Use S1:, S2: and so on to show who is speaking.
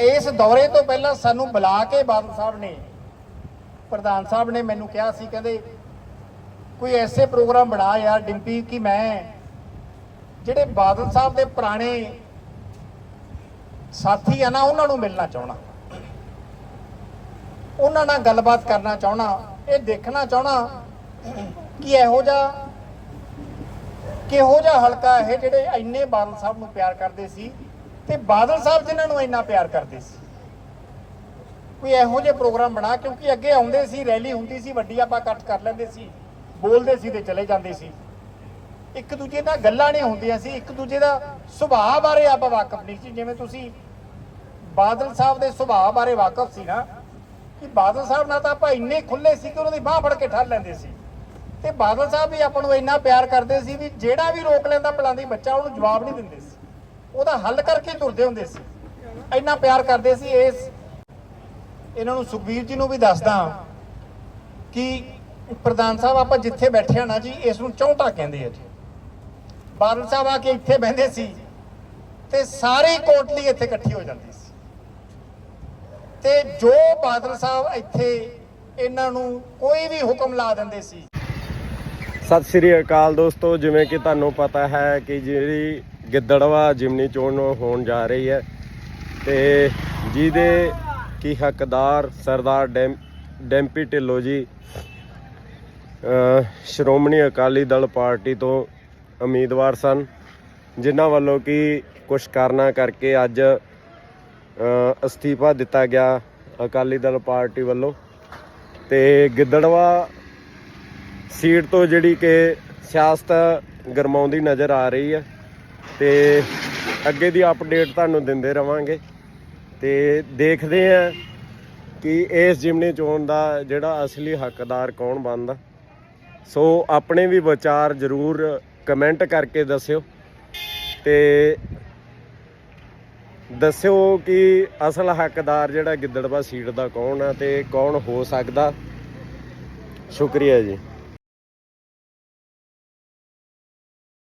S1: ਇਸ ਦੌਰੇ ਤੋਂ ਪਹਿਲਾਂ ਸਾਨੂੰ ਬੁਲਾ ਕੇ ਬਾਦਲ ਸਾਹਿਬ ਨੇ, ਪ੍ਰਧਾਨ ਸਾਹਿਬ ਨੇ ਮੈਨੂੰ ਕਿਹਾ ਸੀ, ਕਹਿੰਦੇ ਕੋਈ ਐਸੇ ਪ੍ਰੋਗਰਾਮ ਬਣਾ ਯਾਰ ਡਿੰਪੀ ਕਿ ਮੈਂ, ਜਿਹੜੇ ਬਾਦਲ ਸਾਹਿਬ ਦੇ ਪੁਰਾਣੇ ਸਾਥੀ ਆ ਨਾ, ਉਹਨਾਂ ਨੂੰ ਮਿਲਣਾ ਚਾਹਣਾ ਉਹਨਾਂ ਨਾਲ ਗੱਲਬਾਤ ਕਰਨਾ ਚਾਹਣਾ ਇਹ ਦੇਖਣਾ ਚਾਹਣਾ ਕਿ ਇਹੋ ਜਿਹਾ, ਕਿਹੋ ਜਿਹਾ ਹਲਕਾ ਇਹ ਜਿਹੜੇ ਇੰਨੇ ਬਾਦਲ ਸਾਹਿਬ ਨੂੰ ਪਿਆਰ ਕਰਦੇ ਸੀ ਤੇ ਬਾਦਲ ਸਾਹਿਬ ਜਿਨ੍ਹਾਂ ਨੂੰ ਇੰਨਾ ਪਿਆਰ ਕਰਦੇ ਸੀ। ਕੋਈ ਇਹੋ ਜਿਹੇ ਪ੍ਰੋਗਰਾਮ ਬਣਾ, ਕਿਉਂਕਿ ਅੱਗੇ ਆਉਂਦੇ ਸੀ, ਰੈਲੀ ਹੁੰਦੀ ਸੀ, ਵੱਡੀ ਆਪਾਂ ਇਕੱਠ ਕਰ ਲੈਂਦੇ ਸੀ, ਬੋਲਦੇ ਸੀ ਤੇ ਚਲੇ ਜਾਂਦੇ ਸੀ। ਇੱਕ ਦੂਜੇ ਨਾਲ ਗੱਲਾਂ ਨਹੀਂ ਹੁੰਦੀਆਂ ਸੀ, ਇੱਕ ਦੂਜੇ ਦਾ ਸੁਭਾਅ ਬਾਰੇ ਆਪਾਂ ਵਾਕਫ ਨਹੀਂ ਸੀ। ਜਿਵੇਂ ਤੁਸੀਂ ਬਾਦਲ ਸਾਹਿਬ ਦੇ ਸੁਭਾਅ ਬਾਰੇ ਵਾਕਫ ਸੀ ਨਾ, ਕਿ ਬਾਦਲ ਸਾਹਿਬ ਨਾਲ ਤਾਂ ਆਪਾਂ ਇੰਨੇ ਖੁੱਲੇ ਸੀ ਕਿ ਉਹਨਾਂ ਦੀ ਬਾਹ ਫੜ ਕੇ ਠੱਲ ਲੈਂਦੇ ਸੀ। ਤੇ ਬਾਦਲ ਸਾਹਿਬ ਵੀ ਆਪਾਂ ਨੂੰ ਇੰਨਾ ਪਿਆਰ ਕਰਦੇ ਸੀ ਵੀ ਜਿਹੜਾ ਵੀ ਰੋਕ ਲੈਂਦਾ ਪਲਾਂਦੀ ਬੱਚਾ, ਉਹਨੂੰ ਜਵਾਬ ਨਹੀਂ ਦਿੰਦੇ ਸੀ। ਉਹਦਾ ਹੱਲ ਕਰਕੇ ਤੁਰਦੇ ਹੁੰਦੇ ਸੀ। ਇੰਨਾ ਪਿਆਰ ਕਰਦੇ ਸੀ ਇਸ। ਇਹਨਾਂ ਨੂੰ ਸੁਖਬੀਰ ਜੀ ਨੂੰ ਵੀ ਦੱਸਦਾ ਕਿ ਪ੍ਰਧਾਨ ਸਾਹਿਬ, ਆਪਾਂ ਜਿੱਥੇ ਬੈਠੇ ਆ ਨਾ ਜੀ, ਇਸ ਨੂੰ ਚੌਂਟਾ ਕਹਿੰਦੇ ਆ ਜੀ। ਬਾਦਲ ਸਾਹਿਬ ਆ ਕੇ ਇੱਥੇ ਬਹਿੰਦੇ ਸੀ ਤੇ ਸਾਰੀ ਕੋਟਲੀ ਇੱਥੇ ਇਕੱਠੀ ਹੋ ਜਾਂਦੀ ਸੀ। ਤੇ ਜੋ ਬਾਦਲ ਸਾਹਿਬ ਇੱਥੇ ਇਹਨਾਂ ਨੂੰ ਕੋਈ ਵੀ ਹੁਕਮ ਲਾ ਦਿੰਦੇ ਸੀ।
S2: ਸਤਿ ਸ੍ਰੀ ਅਕਾਲ ਦੋਸਤੋ, ਜਿਵੇਂ ਕਿ ਤੁਹਾਨੂੰ ਪਤਾ ਹੈ ਕਿ ਜਿਹੜੀ ਗਿੱਦੜਵਾ ਜਿਮਨੀ ਚੋਣ ਹੋਣ ਜਾ ਰਹੀ ਹੈ ਤੇ ਜਿਹਦੇ ਕੀ ਹੱਕਦਾਰ ਸਰਦਾਰ ਡੈਮ, ਡੈਂਪੀ ਢਿੱਲੋਂ ਜੀ ਸ਼੍ਰੋਮਣੀ ਅਕਾਲੀ ਦਲ ਪਾਰਟੀ ਤੋਂ ਉਮੀਦਵਾਰ ਸਨ, ਜਿਨ੍ਹਾਂ ਵੱਲੋਂ ਕਿ ਕੁਝ ਕਾਰਨਾਂ ਕਰਕੇ ਅੱਜ ਅਸਤੀਫਾ ਦਿੱਤਾ ਗਿਆ ਅਕਾਲੀ ਦਲ ਪਾਰਟੀ ਵੱਲੋਂ। ਤੇ ਗਿੱਦੜਵਾ ਸੀਟ ਤੋਂ ਜਿਹੜੀ ਕਿ ਸਿਆਸਤ ਗਰਮਾਉਂਦੀ ਨਜ਼ਰ ਆ ਰਹੀ ਹੈ। ਤੇ ਅੱਗੇ ਦੀ ਅਪਡੇਟ ਤੁਹਾਨੂੰ ਦਿੰਦੇ ਰਵਾਂਗੇ। ਤੇ ਦੇਖਦੇ ਆ ਕਿ ਇਸ ਜਿਮਨੀ ਚੋਣ ਦਾ ਜਿਹੜਾ ਅਸਲੀ ਹੱਕਦਾਰ ਕੌਣ ਬਣਦਾ। ਸੋ ਆਪਣੇ ਵੀ ਵਿਚਾਰ ਜ਼ਰੂਰ ਕਮੈਂਟ ਕਰਕੇ ਦੱਸਿਓ। ਤੇ ਦੱਸਿਓ ਕਿ ਅਸਲ ਹੱਕਦਾਰ ਜਿਹੜਾ ਗਿੱਦੜਵਾ ਸੀਟ ਦਾ ਕੌਣ ਆ ਤੇ ਕੌਣ ਹੋ ਸਕਦਾ। ਸ਼ੁਕਰੀਆ ਜੀ।